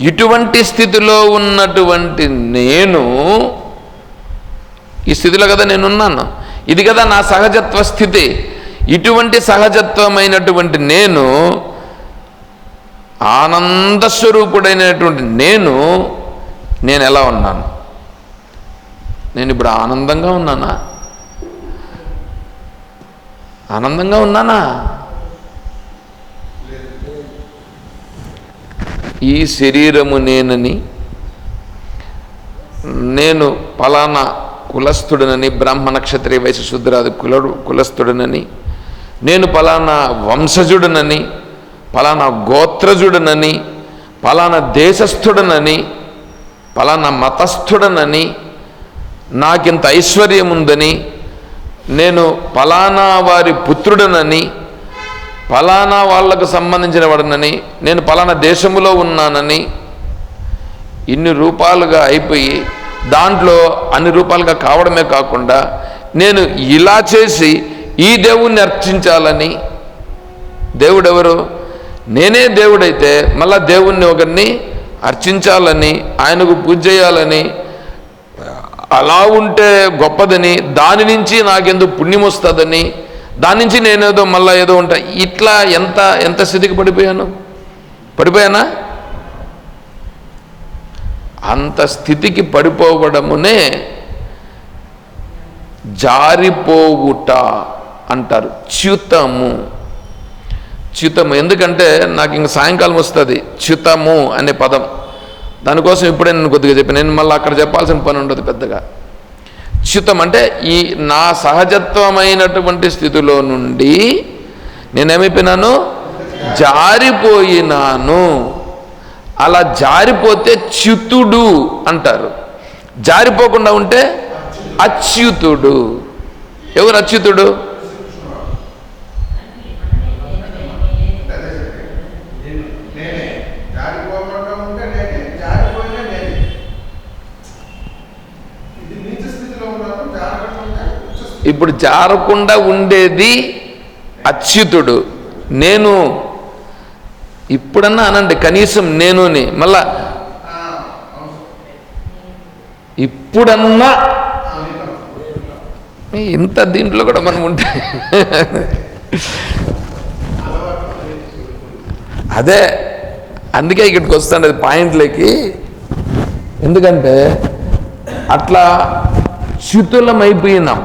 ఇటువంటి స్థితిలో ఉన్నటువంటి నేను ఈ స్థితిలో కదా నేనున్నాను. ఇది కదా నా సహజత్వ స్థితి. ఇటువంటి సహజత్వమైనటువంటి నేను ఆనంద స్వరూపుడైనటువంటి నేను నేను ఎలా ఉన్నాను? నేను ఇప్పుడు ఆనందంగా ఉన్నానా? ఆనందంగా ఉన్నానా? ఈ శరీరము నేనని నేను పలానా కులస్థుడనని బ్రహ్మ నక్షత్ర వయసు శుద్రాది కులడు కులస్థుడనని నేను పలానా వంశజుడనని పలానా గోత్రజుడనని పలానా దేశస్థుడనని పలానా మతస్థుడనని నాకింత ఐశ్వర్యం ఉందని నేను పలానా వారి పుత్రుడనని పలానా వాళ్ళకు సంబంధించిన వాడినని నేను పలానా దేశములో ఉన్నానని ఇన్ని రూపాలుగా అయిపోయి దాంట్లో అన్ని రూపాలుగా కావడమే కాకుండా నేను ఇలా చేసి ఈ దేవుణ్ణి అర్చించాలని దేవుడెవరు? నేనే దేవుడైతే మళ్ళా దేవుణ్ణి ఒకరిని అర్చించాలని ఆయనకు పూజ చేయాలని అలా ఉంటే గొప్పదని దాని నుంచి నాకెందుకు పుణ్యం వస్తుందని దాని నుంచి నేనేదో మళ్ళా ఏదో ఉంటా. ఇట్లా ఎంత ఎంత స్థితికి పడిపోయాను? పడిపోయానా? అంత స్థితికి పడిపోవడమునే జారిపోవుట అంటారు. చ్యుతము. చ్యుతము. ఎందుకంటే నాకు ఇంక సాయంకాలం వస్తుంది. చ్యుతము అనే పదం. దానికోసం ఇప్పుడే నేను కొద్దిగా చెప్పాను నేను మళ్ళీ అక్కడ చెప్పాల్సిన పని ఉండదు పెద్దగా. అచ్యుతం అంటే ఈ నా సహజత్వమైనటువంటి స్థితిలో నుండి నేనేమైపోయినాను? జారిపోయినాను. అలా జారిపోతే చ్యుతుడు అంటారు. జారిపోకుండా ఉంటే అచ్యుతుడు. ఎవరు అచ్యుతుడు నేనే జారిపోకుండా ఉంటే నేనే జారిపోయినా నేనే ఇది నీచ స్థితిలో ఉన్నాను జారకుండా ఉంటే ఉచ్చ స్థితి. ఇప్పుడు జారకుండా ఉండేది అచ్యుతుడు. నేను ఇప్పుడన్నా అనండి కనీసం నేనుని. మళ్ళా ఇప్పుడన్నా ఇంత దీంట్లో కూడా మనం ఉంటే అదే అందుకే ఇక్కడికి వస్తాను అది పాయింట్లకి. ఎందుకంటే అట్లా చ్యుతులమైపోయినాం.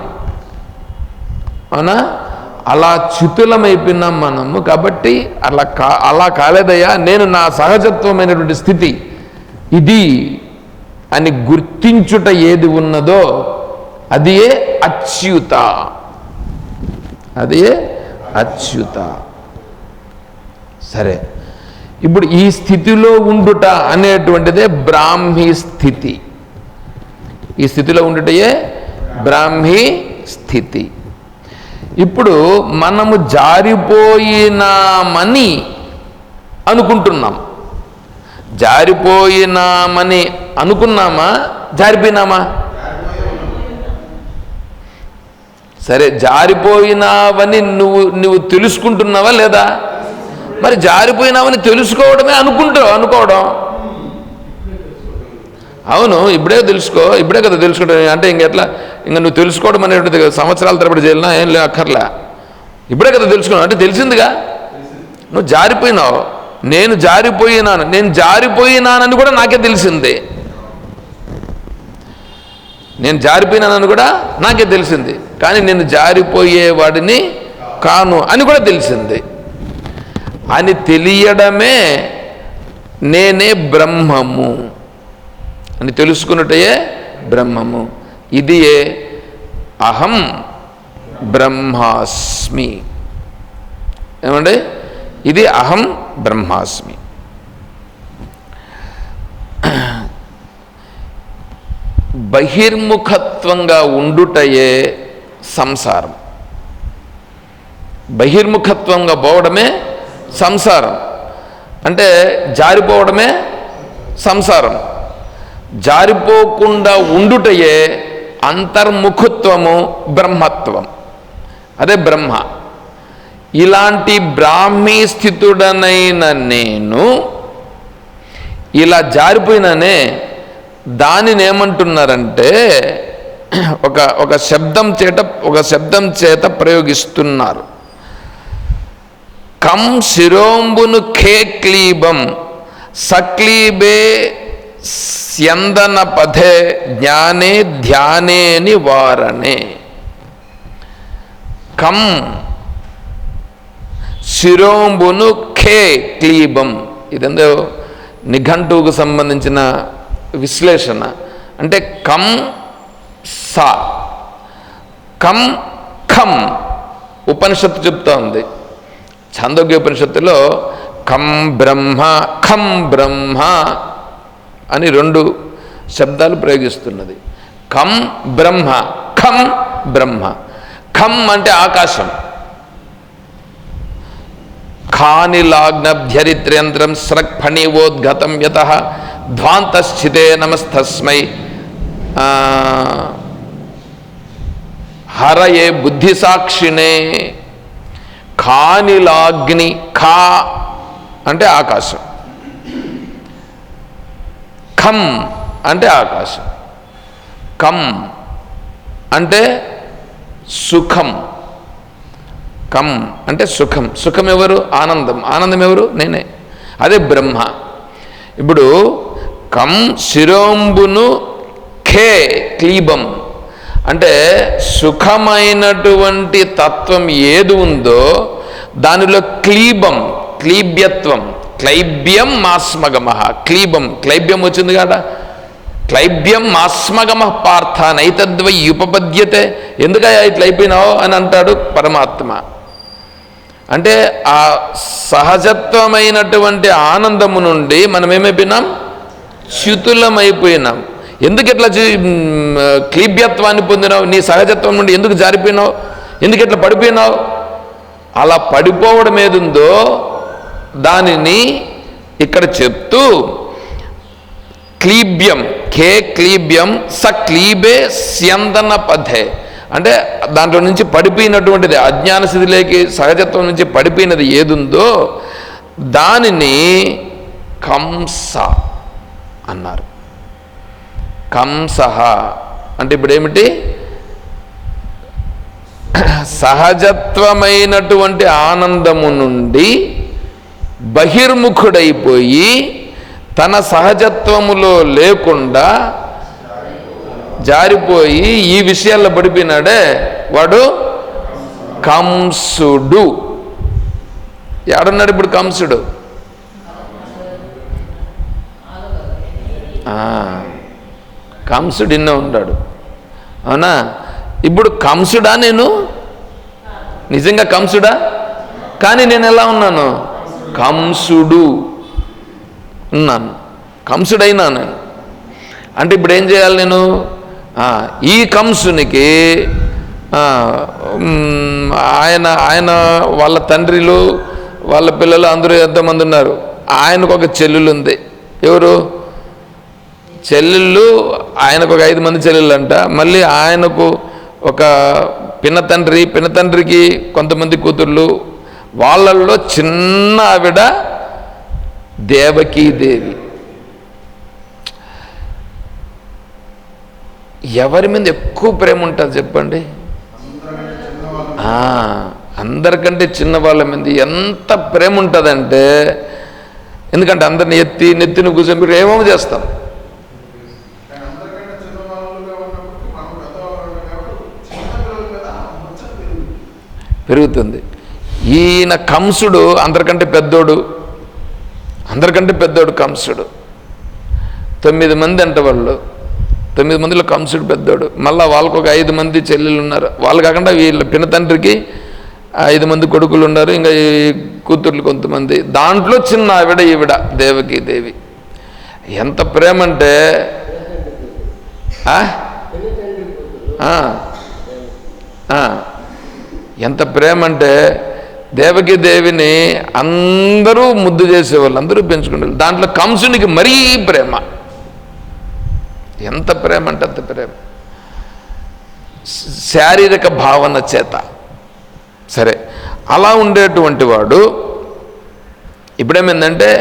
అవునా? అలా చితులమైపోయినాం మనము కాబట్టి అలా కా అలా కాలేదయ్యా. నేను నా సహజత్వమైనటువంటి స్థితి ఇది అని గుర్తించుట ఏది ఉన్నదో అది ఏ? అచ్యుత. అది ఏ? అచ్యుత. సరే. ఇప్పుడు ఈ స్థితిలో ఉండుట అనేటువంటిదే బ్రాహ్మీ స్థితి. ఈ స్థితిలో ఉండుటయే బ్రాహ్మీ స్థితి. ఇప్పుడు మనము జారిపోయినామని అనుకుంటున్నాం. జారిపోయినామని అనుకున్నామా? జారిపోయినామా? సరే జారిపోయినావని నువ్వు నువ్వు తెలుసుకుంటున్నావా లేదా? మరి జారిపోయినావని తెలుసుకోవడమే అనుకుంటావు అనుకోవడం. అవును ఇప్పుడే తెలుసుకో ఇప్పుడే కదా తెలుసుకోవడం అంటే ఇంకెట్లా ఇంకా నువ్వు తెలుసుకోవడం అనేటువంటిది సంవత్సరాల తరబడి చేయాలన్నా ఏం లే అక్కర్లే. ఇప్పుడే కదా తెలుసుకున్నావు. అంటే తెలిసిందిగా? నువ్వు జారిపోయినావు. నేను జారిపోయినాను. నేను జారిపోయినానని కూడా నాకే తెలిసింది. నేను జారిపోయినానని కూడా నాకే తెలిసింది. కానీ నేను జారిపోయేవాడిని కాను అని కూడా తెలిసింది. అని తెలియడమే నేనే బ్రహ్మము. అని తెలుసుకున్నట్టయే బ్రహ్మము. ఇది ఏ? అహం బ్రహ్మాస్మి. ఏమండి? ఇది అహం బ్రహ్మాస్మి. బహిర్ముఖత్వంగా ఉండుటయే సంసారం. బహిర్ముఖత్వంగా పోవడమే సంసారం. అంటే జారిపోవడమే సంసారం. జారిపోకుండా ఉండుటయే అంతర్ముఖత్వము బ్రహ్మత్వం. అదే బ్రహ్మ. ఇలాంటి బ్రాహ్మీ స్థితుడనైన నేను ఇలా జారిపోయిననే దానిని ఏమంటున్నారంటే ఒక ఒక శబ్దం చేత ఒక శబ్దం చేత ప్రయోగిస్తున్నారు. కం శిరోంబును ఖే క్లీబం సక్లీబే స్యందన పథే జ్ఞానే ధ్యానే నివారణే కం శిరోంబును ఖే క్లీబం. ఇదేందో నిఘంటువుకు సంబంధించిన విశ్లేషణ. అంటే కం సా కం ఖం ఉపనిషత్తు చెప్తా ఉంది ఛాందోగ్య ఉపనిషత్తులో కం బ్రహ్మ ఖం బ్రహ్మ అని రెండు శబ్దాలు ప్రయోగిస్తున్నది. కం బ్రహ్మ ఖం బ్రహ్మ. ఖం అంటే ఆకాశం. ఖానిలాగ్నభ్యరిత్ర్యంత్రం స్రక్ ఫణివోద్గతం యత ధ్వాంతస్థితే నమస్తస్మై. హరయే హరయే బుద్ధిసాక్షిణే. ఖానిలాగ్ని ఖా అంటే ఆకాశం. ఖం అంటే ఆకాశం. కం అంటే సుఖం. కం అంటే సుఖం. సుఖం ఎవరు? ఆనందం. ఆనందం ఎవరు? నేనే. అదే బ్రహ్మ. ఇప్పుడు కం శిరోంబును ఖే క్లీబం. అంటే సుఖమైనటువంటి తత్వం ఏది ఉందో దానిలో క్లీబం క్లీబ్యత్వం. క్లైబ్యం మాస్మగమ. క్లీబం క్లైబ్యం వచ్చింది కదా? క్లైబ్యం మాస్మగమ పార్థ నైతద్వై ఉపపద్యతే. ఎందుకయ్యా ఇట్లా అయిపోయినావు అని అంటాడు పరమాత్మ. అంటే ఆ సహజత్వమైనటువంటి ఆనందము నుండి మనం ఏమైపోయినాం చ్యుతులమైపోయినాం. ఎందుకు ఇట్లా క్లీబ్యత్వాన్ని పొందినావు? నీ సహజత్వం నుండి ఎందుకు జారిపోయినావు? ఎందుకు ఇట్లా పడిపోయినావు? అలా పడిపోవడం ఏదుందో దానిని ఇక్కడ చెప్తూ క్లీబ్యం కే క్లీబ్యం స క్లీబే స్యందన పథే అంటే దాంట్లో నుంచి పడిపోయినటువంటిది అజ్ఞాన స్థితిలోకి సహజత్వం నుంచి పడిపోయినది ఏదుందో దానిని కంస అన్నారు. కంసహ అంటే ఇప్పుడు ఏమిటి? సహజత్వమైనటువంటి ఆనందము నుండి బహిర్ముఖుడైపోయి తన సహజత్వములో లేకుండా జారిపోయి ఈ విషయాల్లో పడిపోయినాడే వాడు కంసుడు. ఎడన్నాడు ఇప్పుడు కంసుడు? కంసుడు ఇన్న ఉన్నాడు అవునా? ఇప్పుడు కంసుడా నేను? నిజంగా కంసుడా? కానీ నేను ఎలా ఉన్నాను? కంసుడు ఉన్నాను కంసుడైనా నేను. అంటే ఇప్పుడు ఏం చేయాలి నేను? ఈ కంసునికి ఆయన ఆయన వాళ్ళ తండ్రిలు వాళ్ళ పిల్లలు అందరూ ఎంతమంది ఉన్నారు? ఆయనకు ఒక చెల్లెలు ఉంది. ఎవరు? చెల్లెళ్ళు ఆయనకు ఒక ఐదు మంది చెల్లెళ్ళు అంట మళ్ళీ ఆయనకు ఒక పినతండ్రి పినతండ్రికి కొంతమంది కూతుర్లు వాళ్ళల్లో చిన్న ఆవిడ దేవకీదేవి. ఎవరి మీద ఎక్కువ ప్రేమ ఉంటుంది చెప్పండి? అందరికంటే చిన్న వాళ్ళ మీద ఎంత ప్రేమ ఉంటుందంటే ఎందుకంటే అందరిని ఎత్తి నెత్తిని కూర్చొని ఏమో చేస్తాం. పెరుగుతుంది. ఈయన కంసుడు అందరికంటే పెద్దోడు. అందరికంటే పెద్దోడు కంసుడు. తొమ్మిది మంది అంట వాళ్ళు. తొమ్మిది మందిలో కంసుడు పెద్దోడు. మళ్ళీ వాళ్ళకు ఒక ఐదు మంది చెల్లెలు ఉన్నారు. వాళ్ళు కాకుండా వీళ్ళ పినతండ్రికి ఐదు మంది కొడుకులు ఉన్నారు. ఇంకా ఈ కూతుర్లు కొంతమంది. దాంట్లో చిన్న ఆవిడ ఈవిడ దేవకి దేవి. ఎంత ప్రేమ అంటే ఆ. ఎంత ప్రేమ అంటే దేవకి దేవిని అందరూ ముద్దు చేసేవాళ్ళు అందరూ పెంచుకునేవాళ్ళు దాంట్లో కంసునికి మరీ ప్రేమ. ఎంత ప్రేమ అంటే అంత ప్రేమ. శారీరక భావన చేత. సరే అలా ఉండేటువంటి వాడు ఇప్పుడేమైందంటే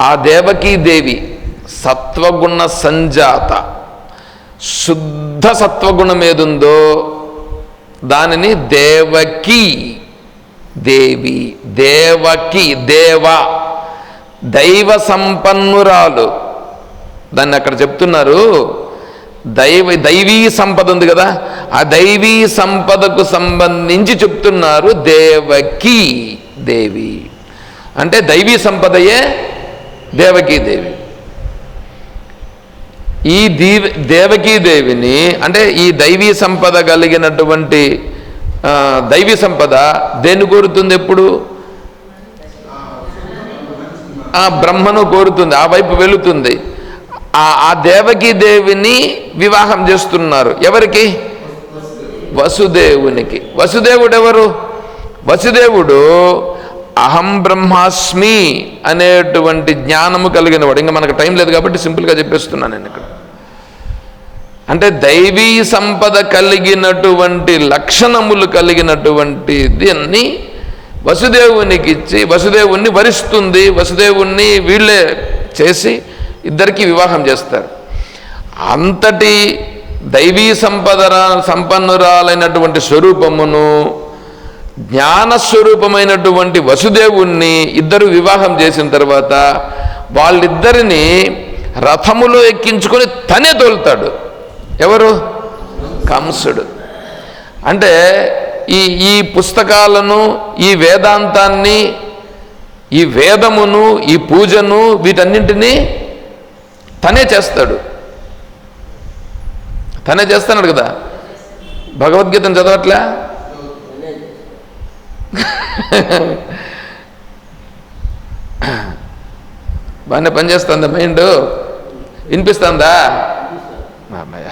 ఆ దేవకీ దేవి సత్వగుణ సంజాత. శుద్ధ సత్వగుణం ఏదుందో దానిని దేవకీ దేవి దేవకి దేవ దైవ సంపన్నురాలు. దాన్ని అక్కడ చెప్తున్నారు. దైవ దైవీ సంపద ఉంది కదా ఆ దైవీ సంపదకు సంబంధించి చెప్తున్నారు దేవకి దేవి. అంటే దైవీ సంపదయే దేవకీ దేవి. ఈ దీవ దేవకీ దేవిని అంటే ఈ దైవీ సంపద కలిగినటువంటి దైవీ సంపద దేన్ని కోరుతుంది ఎప్పుడు? ఆ బ్రహ్మను కోరుతుంది ఆ వైపు వెళుతుంది. ఆ ఆ దేవిని వివాహం చేస్తున్నారు. ఎవరికి? వసుదేవునికి. వసుదేవుడు ఎవరు? వసుదేవుడు అహం బ్రహ్మాస్మి అనేటువంటి జ్ఞానము కలిగిన వాడు ఇంకా మనకు టైం లేదు కాబట్టి సింపుల్గా చెప్పేస్తున్నాను నేను ఇక్కడ. అంటే దైవీ సంపద కలిగినటువంటి లక్షణములు కలిగినటువంటి దీన్ని వసుదేవునికి ఇచ్చి వసుదేవుణ్ణి వరిస్తుంది వసుదేవుణ్ణి వీళ్ళే చేసి ఇద్దరికి వివాహం చేస్తారు. అంతటి దైవీ సంపద సంపన్నురాలైనటువంటి స్వరూపమును జ్ఞానస్వరూపమైనటువంటి వసుదేవుణ్ణి ఇద్దరు వివాహం చేసిన తర్వాత వాళ్ళిద్దరిని రథములో ఎక్కించుకొని తనే తోలుతాడు. ఎవరు? కంసుడు. అంటే ఈ ఈ పుస్తకాలను ఈ వేదాంతాన్ని ఈ వేదమును ఈ పూజను వీటన్నింటినీ తనే చేస్తాడు. తనే చేస్తున్నాడు కదా? భగవద్గీతను చదవట్లే? బాగానే పనిచేస్తుందా మైండ్? వినిపిస్తుందా? అమ్మయ్య.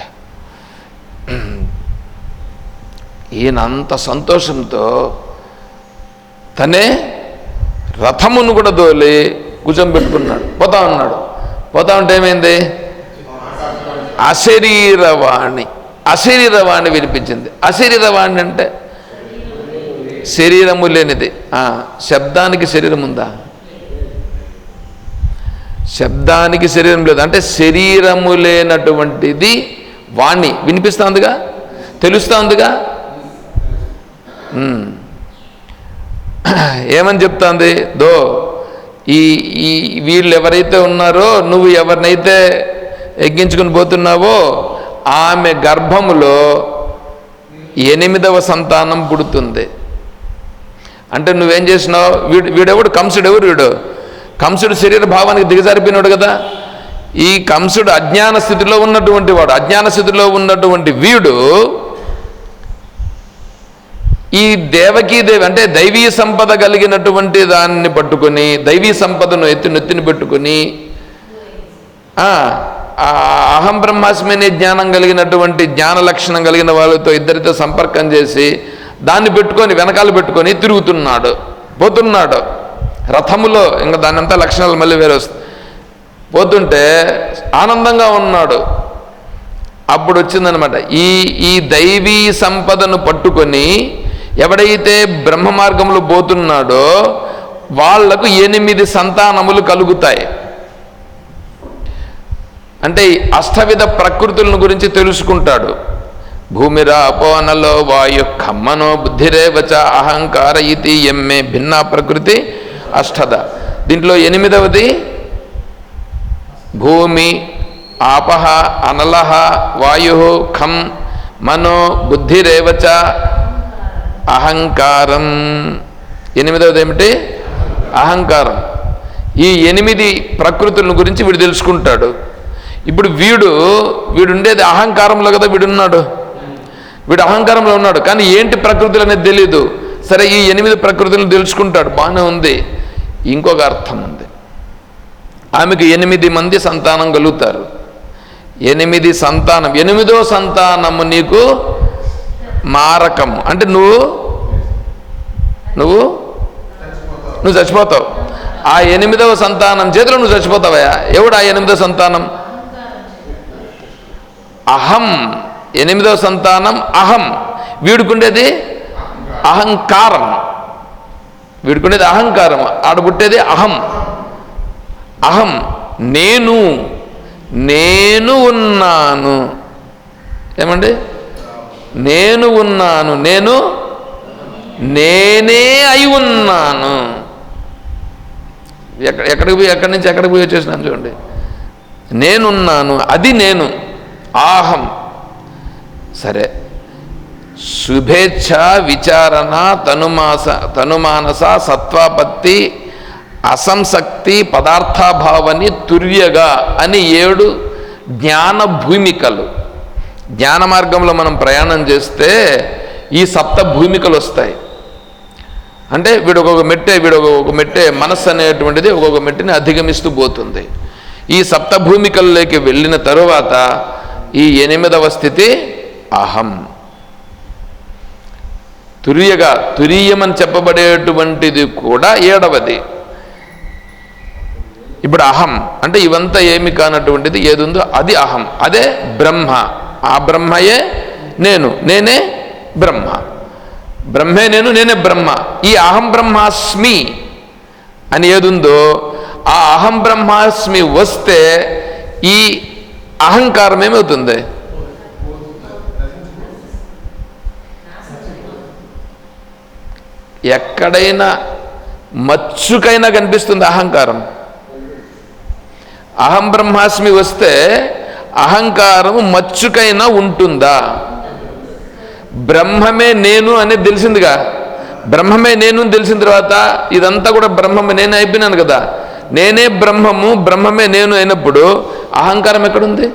ఈయన అంత సంతోషంతో తనే రథమును కూడా దోలి కూర్చోబెట్టుకున్నాడు పోతా ఉన్నాడు. పోతా ఉంటే ఏమైంది? అశరీరవాణి. అశరీరవాణి వినిపించింది. అశరీరవాణి అంటే శరీరము లేనిది. శబ్దానికి శరీరం ఉందా? శబ్దానికి శరీరం లేదు. అంటే శరీరము లేనటువంటిది వాణి. వినిపిస్తుందిగా తెలుస్తుందిగా Hmm. ఏమని చెప్తాంది? దో ఈ ఈ వీళ్ళు ఎవరైతే ఉన్నారో నువ్వు ఎవరినైతే ఎగ్గించుకుని పోతున్నావో ఆమె గర్భములో ఎనిమిదవ సంతానం పుడుతుంది. అంటే నువ్వేం చేసినావు? వీడు వీడెవడు? కంసుడు ఎవరు వీడు? కంసుడు శరీర భావానికి దిగజారిపోయినాడు కదా. ఈ కంసుడు అజ్ఞాన స్థితిలో ఉన్నటువంటి వాడు అజ్ఞాన స్థితిలో ఉన్నటువంటి వీడు ఈ దేవకీ దేవి అంటే దైవీ సంపద కలిగినటువంటి దాన్ని పట్టుకొని దైవీ సంపదను ఎత్తి నెత్తిని పెట్టుకొని అహం బ్రహ్మాస్మిని జ్ఞానం కలిగినటువంటి జ్ఞాన లక్షణం కలిగిన వాళ్ళతో ఇద్దరితో సంపర్కం చేసి దాన్ని పెట్టుకొని వెనకాల పెట్టుకొని తిరుగుతున్నాడు పోతున్నాడు. రథములో ఇంకా దాని అంతా లక్షణాలు మళ్ళీ వేరే వస్తాయి. పోతుంటే ఆనందంగా ఉన్నాడు. అప్పుడు వచ్చిందనమాట ఈ ఈ దైవీ సంపదను పట్టుకొని ఎవడైతే బ్రహ్మ మార్గంలో పోతున్నాడో వాళ్ళకు ఎనిమిది సంతానములు కలుగుతాయి. అంటే అష్టవిధ ప్రకృతులను గురించి తెలుసుకుంటాడు. భూమిరా అపోనలో వాయు ఖమ్మనో బుద్ధిరేవచ అహంకార ఇతి ఎమ్మే భిన్న ప్రకృతి అష్టద. దీంట్లో ఎనిమిదవది భూమి ఆపహ అనలహ వాయు ఖం మనో బుద్ధిరేవచ అహంకారం. ఎనిమిదవది ఏమిటి? అహంకారం. ఈ ఎనిమిది ప్రకృతులను గురించి వీడు తెలుసుకుంటాడు. ఇప్పుడు వీడు వీడుండేది అహంకారంలో కదా వీడున్నాడు వీడు అహంకారంలో ఉన్నాడు. కానీ ఏంటి ప్రకృతులు అనేది తెలియదు సరే ఈ ఎనిమిది ప్రకృతులను తెలుసుకుంటాడు. బాగానే ఉంది. ఇంకొక అర్థం ఉంది. ఆమెకు ఎనిమిది మంది సంతానం కలుగుతారు. ఎనిమిది సంతానం. ఎనిమిదో సంతానము నీకు మారకం అంటే నువ్వు? నువ్వు? నువ్వు చచ్చిపోతావు. ఆ ఎనిమిదవ సంతానం చేతిలో నువ్వు చచ్చిపోతావయ్యా. ఎవడు ఆ ఎనిమిదవ సంతానం? అహం. ఎనిమిదవ సంతానం అహం. వీడుకుండేది అహంకారం. వీడుకుండేది అహంకారం. ఆడ పుట్టేది అహం. అహం. నేను. నేను ఉన్నాను. ఏమండి? నేను ఉన్నాను నేను నేనే అయి ఉన్నాను. ఎక్కడ ఎక్కడికి పోయి ఎక్కడి నుంచి ఎక్కడికి పోయి వచ్చేసినాను చూడండి. నేనున్నాను అది నేను ఆహం. సరే. శుభేచ్ఛ విచారణ తనుమాస తనుమానస సత్వాపత్తి అసంశక్తి పదార్థాభావని తుర్యగా అని ఏడు జ్ఞాన భూమికలు. జ్ఞాన మార్గంలో మనం ప్రయాణం చేస్తే ఈ సప్త భూమికలు వస్తాయి. అంటే వీడు ఒక్కొక్క మెట్టే వీడు ఒక్కొక్క మెట్టే మనస్సు అనేటువంటిది ఒక్కొక్క మెట్టిని అధిగమిస్తూ పోతుంది. ఈ సప్త భూమికల్లోకి వెళ్ళిన తరువాత ఈ ఎనిమిదవ స్థితి అహం. తురియగా తురీయమని చెప్పబడేటువంటిది కూడా ఏడవది. ఇప్పుడు అహం అంటే ఇవంతా ఏమి కానటువంటిది ఏది ఉందో అది అహం అదే బ్రహ్మ. ఆ బ్రహ్మయే నేను నేనే బ్రహ్మ. బ్రహ్మే నేను నేనే బ్రహ్మ. ఈ అహం బ్రహ్మాస్మి అని ఏదుందో ఆ అహం బ్రహ్మాస్మి వస్తే ఈ అహంకారం ఏమవుతుంది ఎక్కడైనా మచ్చుకైనా కనిపిస్తుంది అహంకారం. అహం బ్రహ్మాస్మి వస్తే అహంకారం మచ్చుకైనా ఉంటుందా? బ్రహ్మమే నేను అనేది తెలిసిందిగా. బ్రహ్మమే నేను తెలిసిన తర్వాత ఇదంతా కూడా బ్రహ్మమే. నేను అయిపోయినాను కదా. నేనే బ్రహ్మము బ్రహ్మమే నేను అయినప్పుడు అహంకారం ఎక్కడుంది?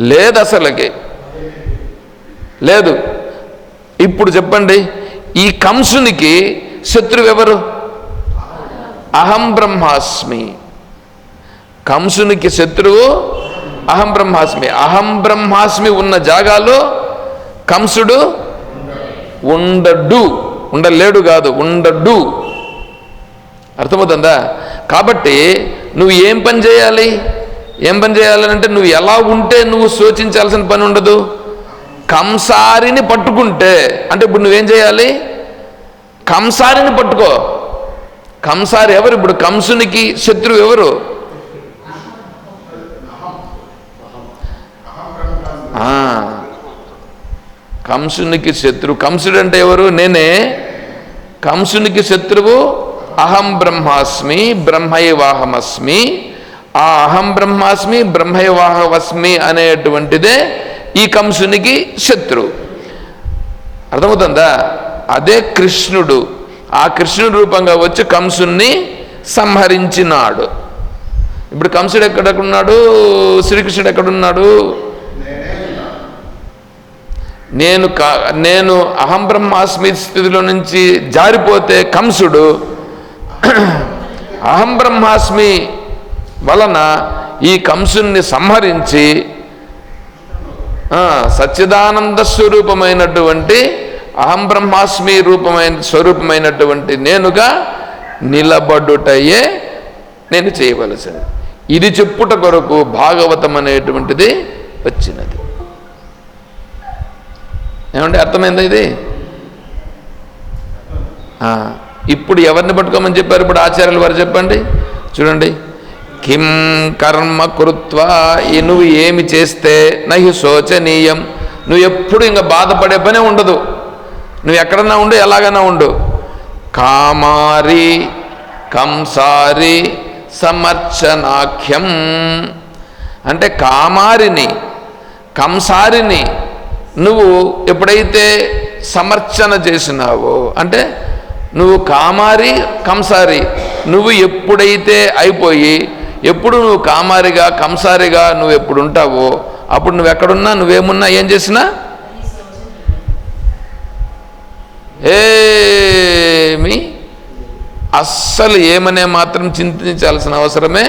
లేదు అసలుకి. లేదు. ఇప్పుడు చెప్పండి ఈ కంసునికి శత్రువు ఎవరు? అహం బ్రహ్మాస్మి. కంసునికి శత్రువు అహం బ్రహ్మాస్మి. అహం బ్రహ్మాస్మి ఉన్న జాగాలో కంసుడు ఉండడు. ఉండలేడు కాదు ఉండడు. అర్థమవుతుందా? కాబట్టి నువ్వు ఏం పని చేయాలి? ఏం పని చేయాలని అంటే నువ్వు ఎలా ఉంటే నువ్వు శోచించాల్సిన పని ఉండదు? కంసారిని పట్టుకుంటే. అంటే ఇప్పుడు నువ్వేం చేయాలి? కంసారిని పట్టుకో. కంసారి ఎవరు? ఇప్పుడు కంసునికి శత్రువు ఎవరు? కంసునికి శత్రువు కంసుడు అంటే ఎవరు? నేనే. కంసునికి శత్రువు? అహం బ్రహ్మాస్మి బ్రహ్మైవాహమస్మి. ఆ అహం బ్రహ్మాస్మి బ్రహ్మైవాహమస్మి అనేటువంటిదే ఈ కంసునికి శత్రువు అర్థమవుతుందా? అదే కృష్ణుడు. ఆ కృష్ణుడు రూపంగా వచ్చి కంసుని సంహరించినాడు. ఇప్పుడు కంసుడు ఎక్కడెక్కడున్నాడు? శ్రీకృష్ణుడు ఎక్కడున్నాడు? నేను కా నేను అహం బ్రహ్మాస్మి స్థితిలో నుంచి జారిపోతే కంసుడు అహం బ్రహ్మాస్మి వలన ఈ కంసుని సంహరించి సచ్చిదానంద స్వరూపమైనటువంటి అహం బ్రహ్మాస్మి రూపమైన స్వరూపమైనటువంటి నేనుగా నిలబడుటయే నేను చేయవలసింది ఇది చెప్పుట కొరకు భాగవతం అనేటువంటిది వచ్చినది. ఏమంటే అర్థమైందా ఇది? ఇప్పుడు ఎవరిని పట్టుకోమని చెప్పారు? ఇప్పుడు ఆచార్యులు వారు చెప్పండి. చూడండి. కిం కర్మ కృత్వా నువ్వు ఏమి చేస్తే నహి శోచనీయం. నువ్వు ఎప్పుడు ఇంకా బాధపడే పనే ఉండదు. నువ్వు ఎక్కడన్నా ఉండు ఎలాగైనా ఉండు. కామారి కంసారి సమర్చనాఖ్యం. అంటే కామారిని కంసారిని నువ్వు ఎప్పుడైతే సమర్చన చేసినావో అంటే నువ్వు కామారి కంసారి నువ్వు ఎప్పుడైతే అయిపోయి ఎప్పుడు నువ్వు కామారిగా కంసారిగా నువ్వు ఎప్పుడు ఉంటావో అప్పుడు నువ్వు ఎక్కడున్నా నువ్వేమున్నా ఏం చేసినా? ఏమి? అస్సలు ఏమనే మాత్రం చింతించాల్సిన అవసరమే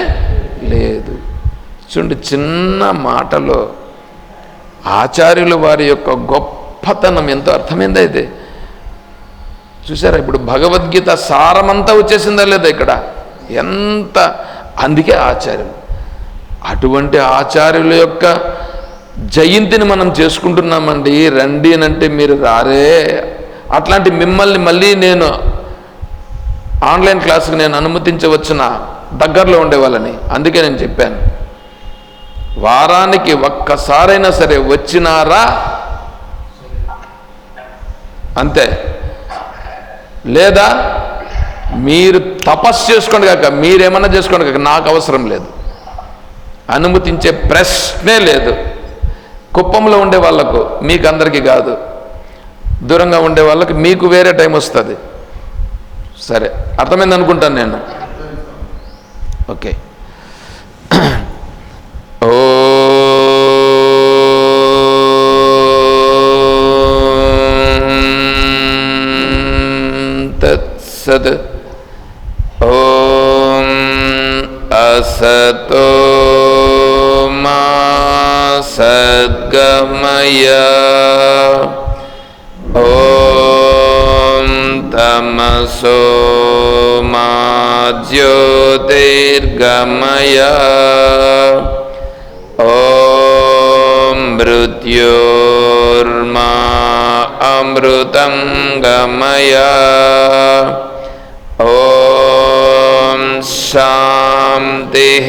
లేదు. చూడండి చిన్న మాటలో ఆచార్యుల వారి యొక్క గొప్పతనం ఎంతో అర్థమైంది అయితే చూసారా ఇప్పుడు భగవద్గీత సారమంతా వచ్చేసిందా లేదా ఇక్కడ? ఎంత? అందుకే ఆచార్యులు. అటువంటి ఆచార్యుల యొక్క జయంతిని మనం చేసుకుంటున్నామండి. రండి అంటే మీరు రారే. అట్లాంటి మిమ్మల్ని మళ్ళీ నేను ఆన్లైన్ క్లాసుకు నేను అనుమతించవచ్చున? దగ్గరలో ఉండే వాళ్ళని. అందుకే నేను చెప్పాను. వారానికి ఒక్కసారైనా సరే వచ్చినారా? అంతే. లేదా మీరు తపస్సు చేసుకోండి కాక మీరేమన్నా చేసుకోండి కాక నాకు అవసరం లేదు. అనుమతించే ప్రశ్నే లేదు. కుప్పంలో ఉండే వాళ్ళకు మీకు అందరికీ కాదు. దూరంగా ఉండే వాళ్ళకి మీకు వేరే టైం వస్తుంది. సరే. అర్థమైంది అనుకుంటాను నేను. ఓకే. ॐ असतो मा सद्गमय। ॐ तमसो मा ज्योतिर्गमय। ॐ मृत्योर्मा अमृतं गमय। ओम शांति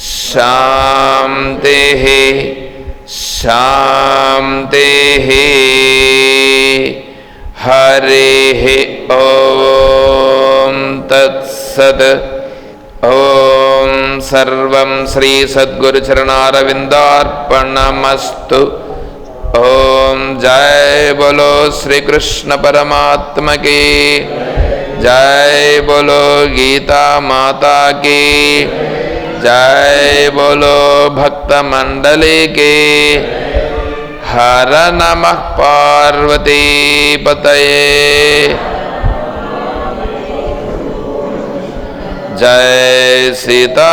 शांति शांति। हरे ओम तत्सद। ओम सर्वं श्री सद्गुरुचरणारविंदार्पणमस्तु। जय बोलो श्री कृष्ण जय बोलो गीता माता की। जय बोलो भक्त मंडली की। हर नमः पार्वती पतये। जय सीताराम।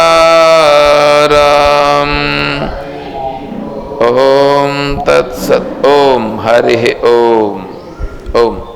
ओम तत्सत, ओम, हरि ओम ओम।